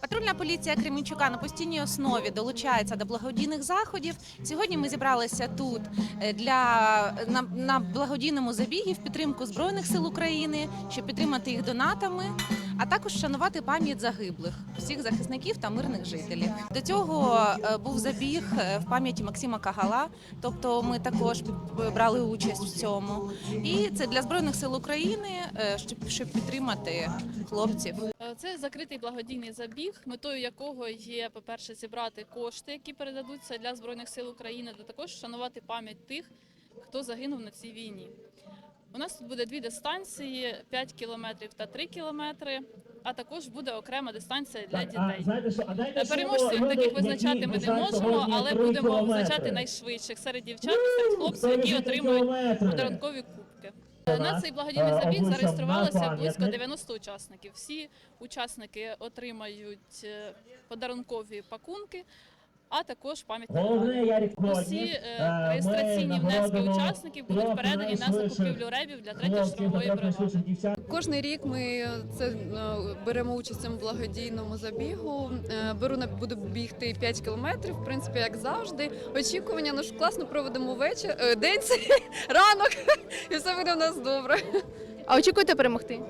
Патрульна поліція Кременчука на постійній основі долучається до благодійних заходів. Сьогодні ми зібралися тут е, для на, на благодійному забігі в підтримку збройних сил України, щоб підтримати їх донатами, а також вшанувати пам'ять загиблих всіх захисників та мирних жителів. До цього е, був забіг е, в пам'яті Максима Кагала. Тобто ми також брали участь в цьому. І це для збройних сил України, е, щоб, підтримати хлопців. Це закритий благодійний забіг, метою якого є, по-перше, зібрати кошти, які передадуться для збройних сил України, та також вшанувати пам'ять тих, хто загинув на цій війні. У нас тут буде дві дистанції: 5 кілометрів та 3 кілометри. А також буде окрема дистанція для дітей. Переможців таких визначати ми не можемо, але будемо визначати найшвидших серед дівчат серед хлопців, які отримують подарункові кубки. На цей благодійний Е, забіг зареєструвалося близько пам'ятник. 90 учасників. Всі учасники отримають е, подарункові пакунки, а також. Ярик Усі е, е, реєстраційні внески учасників будуть передані на закупівлю ребів для третьої штурмової бригади. Кожний рік ми це е, беремо участь в цьому благодійному забігу. Беру на буду бігти 5 кілометрів, в принципі, як завжди. Очікування ну ж класно проведемо вечір, день ранок, і все буде в нас добре. А очікуєте перемогти?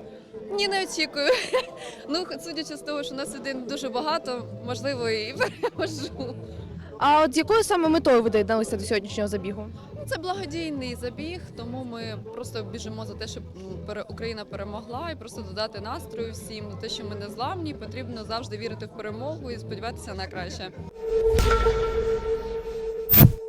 Ні, не очікую. Ну, судячи з того, що нас сюди дуже багато, можливо, і переможу. А от з якою саме метою ви доєдналися до сьогоднішнього забігу? Ну, Це благодійний забіг, тому ми просто біжимо за те, щоб Україна перемогла, і просто додати настрою всім, на те, що ми не зламні, потрібно завжди вірити в перемогу і сподіватися на краще.